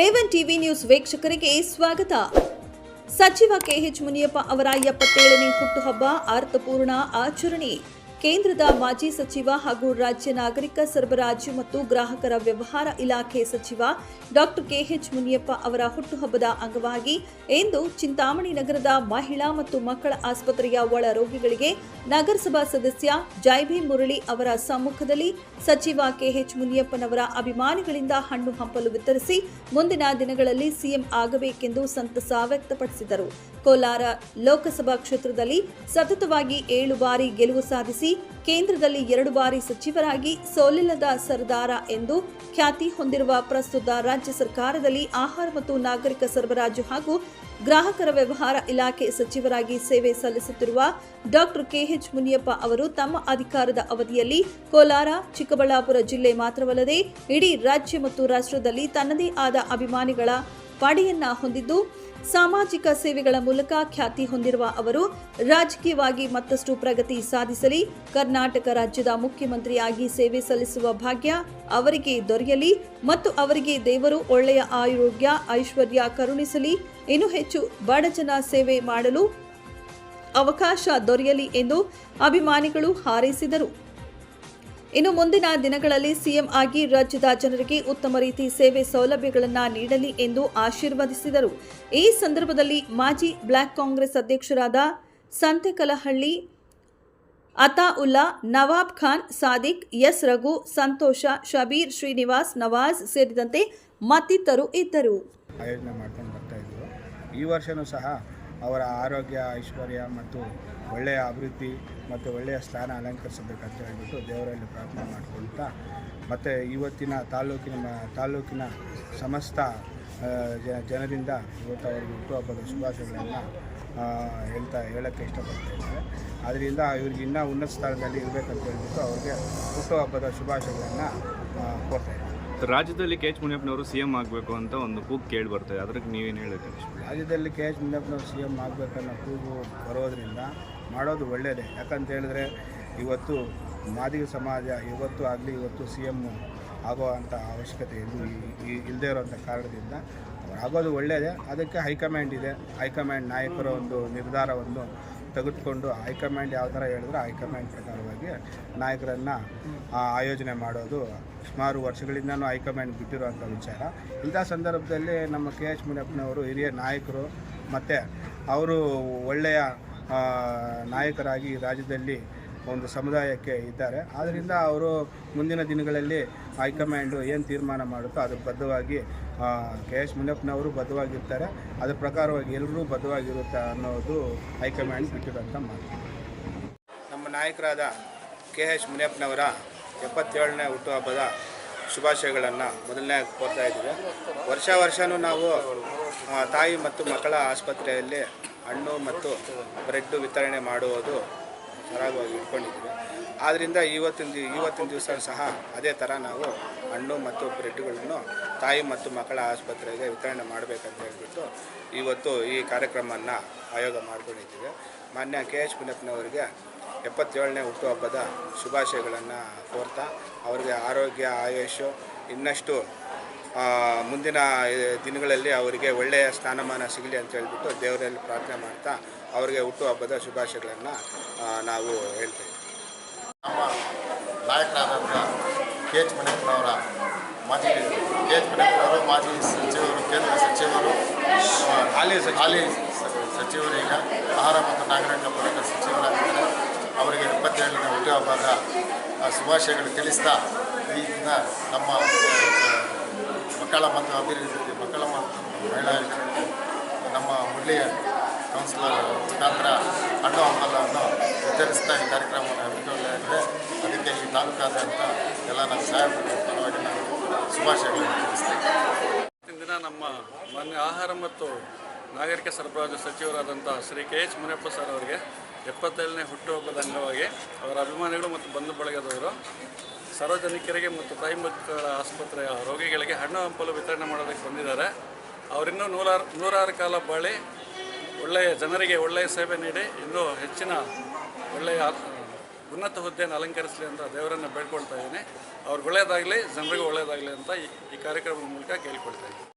A one TV news ವೀಕ್ಷಕರಿಗೆ ಸ್ವಾಗತ. ಸಚಿವ ಕೆಎಚ್ ಮುನಿಯಪ್ಪ ಅವರ ಎಪ್ಪತ್ತೇಳನೇ ಹುಟ್ಟುಹಬ್ಬ ಅರ್ಥಪೂರ್ಣ ಆಚರಣೆ. ಕೇಂದ್ರದ ಮಾಜಿ ಸಚಿವ ಹಾಗೂ ರಾಜ್ಯ ನಾಗರಿಕ ಸರಬರಾಜು ಮತ್ತು ಗ್ರಾಹಕರ ವ್ಯವಹಾರ ಇಲಾಖೆ ಸಚಿವ ಡಾಕ್ಟರ್ ಕೆಎಚ್ ಮುನಿಯಪ್ಪ ಅವರ ಹುಟ್ಟುಹಬ್ಬದ ಅಂಗವಾಗಿ ಇಂದು ಚಿಂತಾಮಣಿ ನಗರದ ಮಹಿಳಾ ಮತ್ತು ಮಕ್ಕಳ ಆಸ್ಪತ್ರೆಯ ಒಳ ರೋಗಿಗಳಿಗೆ ನಗರಸಭಾ ಸದಸ್ಯ ಜೈಭಿ ಮುರಳಿ ಅವರ ಸಮ್ಮುಖದಲ್ಲಿ ಸಚಿವ ಕೆಎಚ್ ಮುನಿಯಪ್ಪನವರ ಅಭಿಮಾನಿಗಳಿಂದ ಹಣ್ಣು ಹಂಪಲು ವಿತರಿಸಿ ಮುಂದಿನ ದಿನಗಳಲ್ಲಿ ಸಿಎಂ ಆಗಬೇಕೆಂದು ಸಂತಸ ವ್ಯಕ್ತಪಡಿಸಿದರು. ಕೋಲಾರ ಲೋಕಸಭಾ ಕ್ಷೇತ್ರದಲ್ಲಿ ಸತತವಾಗಿ ಏಳು ಬಾರಿ ಗೆಲುವು ಸಾಧಿಸಿ ಕೇಂದ್ರದಲ್ಲಿ ಎರಡು ಬಾರಿ ಸಚಿವರಾಗಿ ಸೋಲಿಲ್ಲದ ಸರ್ದಾರ ಎಂದು ಖ್ಯಾತಿ ಹೊಂದಿರುವ ಪ್ರಸ್ತುತ ರಾಜ್ಯ ಸರ್ಕಾರದಲ್ಲಿ ಆಹಾರ ಮತ್ತು ನಾಗರಿಕ ಸರಬರಾಜು ಹಾಗೂ ಗ್ರಾಹಕರ ವ್ಯವಹಾರ ಇಲಾಖೆ ಸಚಿವರಾಗಿ ಸೇವೆ ಸಲ್ಲಿಸುತ್ತಿರುವ ಡಾಕ್ಟರ್ ಕೆಎಚ್ ಮುನಿಯಪ್ಪ ಅವರು ತಮ್ಮ ಅಧಿಕಾರದ ಅವಧಿಯಲ್ಲಿ ಕೋಲಾರ, ಚಿಕ್ಕಬಳ್ಳಾಪುರ ಜಿಲ್ಲೆ ಮಾತ್ರವಲ್ಲದೆ ಇಡೀ ರಾಜ್ಯ ಮತ್ತು ರಾಷ್ಟ್ರದಲ್ಲಿ ತನ್ನದೇ ಆದ ಅಭಿಮಾನಿಗಳ ಪಡೆಯನ್ನ ಹೊಂದಿದ್ದು ಸಾಮಾಜಿಕ ಸೇವೆಗಳ ಮೂಲಕ ಖ್ಯಾತಿ ಹೊಂದಿರುವ ಅವರು ರಾಜಕೀಯವಾಗಿ ಮತ್ತಷ್ಟು ಪ್ರಗತಿ ಸಾಧಿಸಲಿ. ಕರ್ನಾಟಕ ರಾಜ್ಯದ ಮುಖ್ಯಮಂತ್ರಿಯಾಗಿ ಸೇವೆ ಸಲ್ಲಿಸುವ ಭಾಗ್ಯ ಅವರಿಗೆ ದೊರೆಯಲಿ ಮತ್ತು ಅವರಿಗೆ ದೇವರು ಒಳ್ಳೆಯ ಆರೋಗ್ಯ, ಐಶ್ವರ್ಯ ಕರುಣಿಸಲಿ. ಇನ್ನೂ ಹೆಚ್ಚು ಬಡಜನ ಸೇವೆ ಮಾಡಲು ಅವಕಾಶ ದೊರೆಯಲಿ ಎಂದು ಅಭಿಮಾನಿಗಳು ಹಾರೈಸಿದರು. ಇನ್ನು ಮುಂದಿನ ದಿನಗಳಲ್ಲಿ ಸಿಎಂ ಆಗಿ ರಾಜ್ಯದ ಜನರಿಗೆ ಉತ್ತಮ ರೀತಿ ಸೇವೆ ಸೌಲಭ್ಯಗಳನ್ನು ನೀಡಲಿ ಎಂದು ಆಶೀರ್ವದಿಸಿದರು. ಈ ಸಂದರ್ಭದಲ್ಲಿ ಮಾಜಿ ಬ್ಲಾಕ್ ಕಾಂಗ್ರೆಸ್ ಅಧ್ಯಕ್ಷರಾದ ಸಂತೆಕಲಹಳ್ಳಿ ಅತಾಉಲ್ಲಾ ನವಾಬ್ ಖಾನ್, ಸಾದಿಕ್, ಎಸ್ ರಘು, ಸಂತೋಷ, ಶಬೀರ್ ಶ್ರೀನಿವಾಸ್, ನವಾಜ್ ಸೇರಿದಂತೆ ಮತ್ತಿತರರು ಇದ್ದರು. ಆಯೋಜನೆ ಮಾಡ್ಕೊಂಡು ಬರ್ತಾ ಇದ್ದರು ಈ ವರ್ಷವೂ ಸಹ ಅವರ ಆರೋಗ್ಯ, ಐಶ್ವರ್ಯ ಮತ್ತು ಒಳ್ಳೆಯ ಅಭಿವೃದ್ಧಿ ಮತ್ತು ಒಳ್ಳೆಯ ಸ್ಥಾನ ಅಲಂಕರಿಸಬೇಕಂತ ಹೇಳ್ಬಿಟ್ಟು ದೇವರಲ್ಲಿ ಪ್ರಾರ್ಥನೆ ಮಾಡಿಕೊಳ್ತಾ ಮತ್ತು ಇವತ್ತಿನ ತಾಲೂಕಿನ ತಾಲೂಕಿನ ಸಮಸ್ತ ಜನರಿಂದ ಇವತ್ತು ಅವರಿಗೆ ಹುಟ್ಟುಹಬ್ಬದ ಶುಭಾಶಯಗಳನ್ನು ಹೇಳ್ತಾ ಹೇಳೋಕ್ಕೆ ಇಷ್ಟಪಡ್ತಾಯಿದ್ದಾರೆ ಆದ್ದರಿಂದ ಇವ್ರಿಗೆ ಇನ್ನೂ ಉನ್ನತ ಸ್ಥಾನದಲ್ಲಿ ಇರಬೇಕಂತ ಹೇಳ್ಬಿಟ್ಟು ಅವ್ರಿಗೆ ಹುಟ್ಟುಹಬ್ಬದ ಶುಭಾಶಯಗಳನ್ನು ಕೊಡ್ತಾಯಿದ್ದಾರೆ ಇದ್ದಾರೆ. ರಾಜ್ಯದಲ್ಲಿ ಕೆ ಎಚ್ ಮುನಿಯಪ್ಪನವರು ಸಿ ಎಂ ಆಗಬೇಕು ಅಂತ ಒಂದು ಕೂಗು ಕೇಳಿ ಬರ್ತದೆ ಅದಕ್ಕೆ ನೀವೇನು ಹೇಳಬೇಕು? ರಾಜ್ಯದಲ್ಲಿ ಕೆ ಎಚ್ ಮುನಿಯಪ್ಪನವರು ಸಿ ಎಂ ಆಗಬೇಕನ್ನೋ ಕೂಗು ಬರೋದ್ರಿಂದ ಮಾಡೋದು ಒಳ್ಳೆಯದೇ ಯಾಕಂತ ಹೇಳಿದ್ರೆ ಇವತ್ತು ಮಾದಿಗ ಸಮಾಜ, ಇವತ್ತು ಆಗಲಿ ಇವತ್ತು ಸಿ ಎಂ ಆಗೋ ಅಂಥ ಅವಶ್ಯಕತೆ ಇಲ್ಲಿ ಇಲ್ಲದೇ ಇರೋವಂಥ ಕಾರಣದಿಂದ ಅವ್ರು ಆಗೋದು ಒಳ್ಳೆಯದೇ ಅದಕ್ಕೆ ಹೈಕಮಾಂಡ್ ಇದೆ. ಹೈಕಮಾಂಡ್ ನಾಯಕರ ಒಂದು ನಿರ್ಧಾರವನ್ನು ತೆಗೆದುಕೊಂಡು ಹೈಕಮಾಂಡ್ ಯಾವ ಥರ ಹೇಳಿದ್ರೆ ಹೈಕಮಾಂಡ್ ಪ್ರಕಾರವಾಗಿ ನಾಯಕರನ್ನು ಆಯೋಜನೆ ಮಾಡೋದು ಸುಮಾರು ವರ್ಷಗಳಿಂದನೂ ಹೈಕಮಾಂಡ್ ಬಿಟ್ಟಿರುವಂಥ ವಿಚಾರ. ಇಂಥ ಸಂದರ್ಭದಲ್ಲಿ ನಮ್ಮ ಕೆ ಎಚ್ ಮುನಿಯಪ್ಪನವರು ಹಿರಿಯ ನಾಯಕರು ಮತ್ತು ಅವರು ಒಳ್ಳೆಯ ನಾಯಕರಾಗಿ ರಾಜ್ಯದಲ್ಲಿ ಒಂದು ಸಮುದಾಯಕ್ಕೆ ಇದ್ದಾರೆ. ಆದ್ದರಿಂದ ಅವರು ಮುಂದಿನ ದಿನಗಳಲ್ಲಿ ಹೈಕಮಾಂಡು ಏನು ತೀರ್ಮಾನ ಮಾಡುತ್ತೋ ಅದಕ್ಕೆ ಬದ್ಧವಾಗಿ ಕೆ ಎಸ್ ಮುನಿಯಪ್ಪನವರು ಬದ್ಧವಾಗಿರ್ತಾರೆ. ಅದರ ಪ್ರಕಾರವಾಗಿ ಎಲ್ಲರೂ ಬದ್ಧವಾಗಿರುತ್ತೆ ಅನ್ನೋದು ಹೈಕಮಾಂಡ್ ಬಿಟ್ಟಿರೋಂಥ ಮಾತು. ನಮ್ಮ ನಾಯಕರಾದ ಕೆ ಎಚ್ ಮುನಿಯಪ್ಪನವರ ಎಪ್ಪತ್ತೇಳನೇ ಹುಟ್ಟುಹಬ್ಬದ ಶುಭಾಶಯಗಳನ್ನು ಮೊದಲನೇ ಕೋರ್ತಾ ಇದ್ದೀವಿ. ವರ್ಷ ವರ್ಷವೂ ನಾವು ತಾಯಿ ಮತ್ತು ಮಕ್ಕಳ ಆಸ್ಪತ್ರೆಯಲ್ಲಿ ಹಣ್ಣು ಮತ್ತು ಬ್ರೆಡ್ಡು ವಿತರಣೆ ಮಾಡುವುದು ಸರಾಗವಾಗಿ ಇಟ್ಕೊಂಡಿದ್ದೀವಿ. ಆದ್ದರಿಂದ ಇವತ್ತಿನ ಇವತ್ತಿನ ದಿವಸ ಸಹ ಅದೇ ಥರ ನಾವು ಹಣ್ಣು ಮತ್ತು ಬ್ರೆಡ್ಗಳನ್ನು ತಾಯಿ ಮತ್ತು ಮಕ್ಕಳ ಆಸ್ಪತ್ರೆಗೆ ವಿತರಣೆ ಮಾಡಬೇಕಂತ ಹೇಳ್ಬಿಟ್ಟು ಇವತ್ತು ಈ ಕಾರ್ಯಕ್ರಮವನ್ನು ಆಯೋಗ ಮಾಡ್ಕೊಂಡಿದ್ದೀವಿ. ಮಾನ್ಯ ಕೆ ಎಚ್ ಪುನಪ್ಪನವರಿಗೆ ಎಪ್ಪತ್ತೇಳನೇ ಹುಟ್ಟುಹಬ್ಬದ ಶುಭಾಶಯಗಳನ್ನು ಕೋರ್ತಾ, ಅವರಿಗೆ ಆರೋಗ್ಯ ಆಯುಷು ಇನ್ನಷ್ಟು ಮುಂದಿನ ದಿನಗಳಲ್ಲಿ ಅವರಿಗೆ ಒಳ್ಳೆಯ ಸ್ಥಾನಮಾನ ಸಿಗಲಿ ಅಂತ ಹೇಳ್ಬಿಟ್ಟು ದೇವರಲ್ಲಿ ಪ್ರಾರ್ಥನೆ ಮಾಡ್ತಾ ಅವರಿಗೆ ಹುಟ್ಟುಹಬ್ಬದ ಶುಭಾಶಯಗಳನ್ನು ನಾವು ಹೇಳ್ತೇವೆ ನಮ್ಮ ನಾಯಕರಾದಂಥ ಕೆ ಎಚ್ ಮಣಿಪುರವರ ಮಾಜಿ ಕೆ ಎಚ್ ಮಣಿಪುರವರು ಮಾಜಿ ಸಚಿವರು ಕೇಂದ್ರ ಸಚಿವರು ಹಾಲಿ. ಹಾಲಿ ಈಗ ಆಹಾರ ಮತ್ತು ನಾಗರಿಕ ಪೂರೈಕೆ ಸಚಿವರಾಗಿದ್ದಾರೆ ಅವರಿಗೆ ಇಪ್ಪತ್ತೇಳನೇ ಹುಟ್ಟುಹಬ್ಬದ ಶುಭಾಶಯಗಳು ತಿಳಿಸ್ತಾ ಈ ದಿನ ನಮ್ಮ ಮಕ್ಕಳ ಮತ್ತು ಅಭಿವೃದ್ಧಿ ಮಕ್ಕಳ ಮಹಿಳಾ ನಮ್ಮ ಮುರಳಿಯ ಕೌನ್ಸಿಲರ್ ಮುಖಾಂತರ ಹಣ್ಣು ಹಂಪಲವನ್ನು ಉಚ್ಚರಿಸ್ತಾ ಈ ಕಾರ್ಯಕ್ರಮವನ್ನು ಹಮ್ಮಿಕೊಳ್ಳಲಾಗಿದೆ ಅದಕ್ಕೆ ಈ ತಾಲೂಕಾದ್ಯಂತ ಎಲ್ಲ ನಮ್ಮ ಸಾಹೇಬರ ಪರವಾಗಿ ನಾವು ಶುಭಾಶಯಗಳನ್ನು ದಿನ ನಮ್ಮ ಮಾನ್ಯ ಆಹಾರ ಮತ್ತು ನಾಗರಿಕ ಸರಬರಾಜು ಸಚಿವರಾದಂಥ Shri K H Muniyappa sir ಅವರಿಗೆ ಎಪ್ಪತ್ತೇಳನೇ ಹುಟ್ಟುಹಬ್ಬದ ಅಂಗವಾಗಿ ಅವರ ಅಭಿಮಾನಿಗಳು ಮತ್ತು ಬಂಧು ಬಳಗದವರು ಸಾರ್ವಜನಿಕರಿಗೆ ಮತ್ತು ತಾಯಿ ಆಸ್ಪತ್ರೆಯ ರೋಗಿಗಳಿಗೆ ಹಣ್ಣು ಹಂಪಲು ವಿತರಣೆ ಮಾಡೋದಕ್ಕೆ ಬಂದಿದ್ದಾರೆ. ಅವರಿನ್ನೂ ನೂರಾರು ನೂರಾರು ಕಾಲ ಬಾಳಿ ಒಳ್ಳೆಯ ಜನರಿಗೆ ಒಳ್ಳೆಯ ಸೇವೆ ನೀಡಿ ಇನ್ನೂ ಹೆಚ್ಚಿನ ಒಳ್ಳೆಯ ಉನ್ನತ ಹುದ್ದೆಯನ್ನು ಅಲಂಕರಿಸಲಿ ಅಂತ ದೇವರನ್ನು ಬೇಡ್ಕೊಳ್ತಾ ಇದ್ದೀನಿ. ಅವ್ರಿಗೆ ಒಳ್ಳೆಯದಾಗಲಿ, ಜನರಿಗೂ ಒಳ್ಳೆಯದಾಗಲಿ ಅಂತ ಈ ಈ ಕಾರ್ಯಕ್ರಮದ ಮೂಲಕ ಕೇಳಿಕೊಳ್ತಾ ಇದ್ದೀನಿ.